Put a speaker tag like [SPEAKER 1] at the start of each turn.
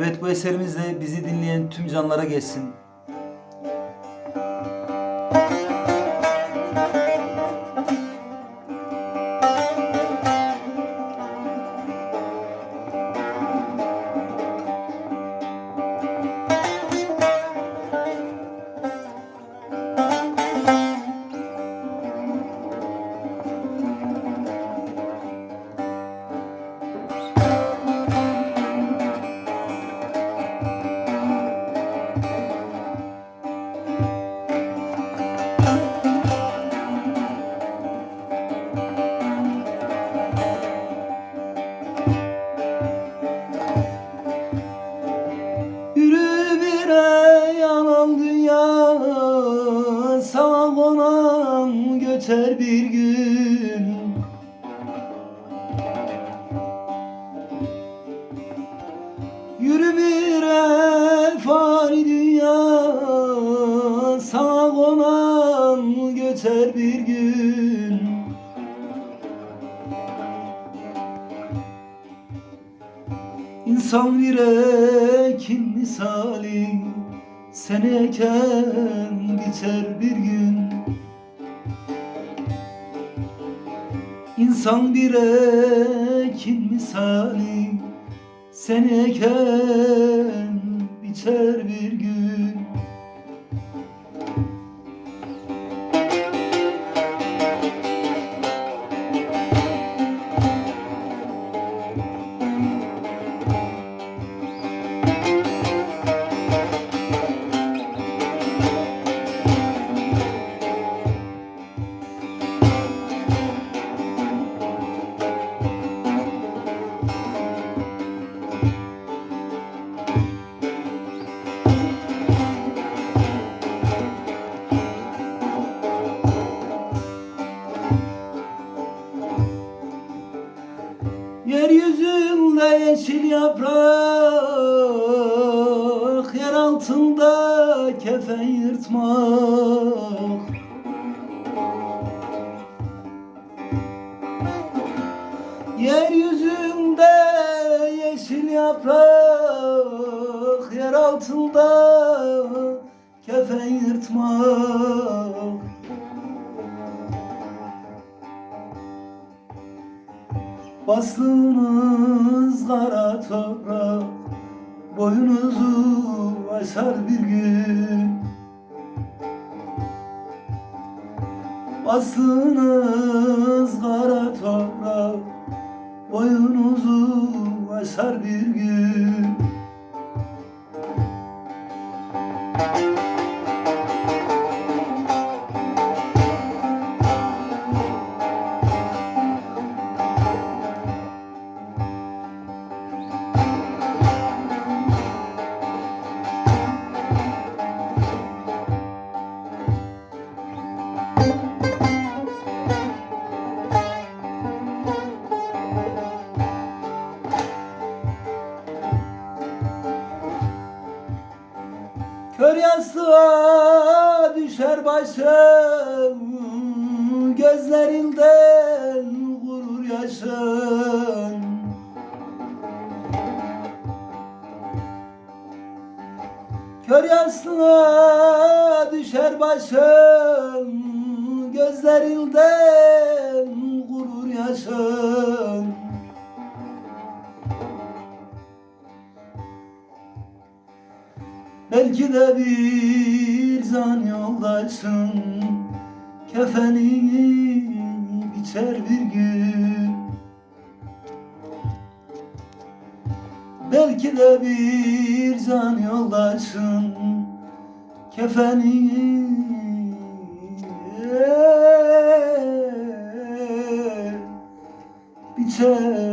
[SPEAKER 1] Evet bu eserimiz de bizi dinleyen tüm canlara geçsin. Göçer bir gün. Yürü bir fani dünya Sağa konan göçer bir gün. İnsan bir ekin misali Seni eken biter bir gün İnsan bir ekin misali Seni eken biter bir gün yaprak Yer altında kefen yırtmak. Yeryüzünde yeşil yaprak Yer altında kefen yırtmak Bastığınız kara toprak Boyunuzu aşar bir gün. Bastığınız kara toprak Boyunuzu aşar bir gün Kör yastığa düşer başım Gözlerinden gurur yaşım Kör yastığa düşer başım Gözlerinden gurur yaşım Belki de bir zan yoldaşın Kefenini biçer bir gün. Belki de bir can yoldaşın Kefenini biçer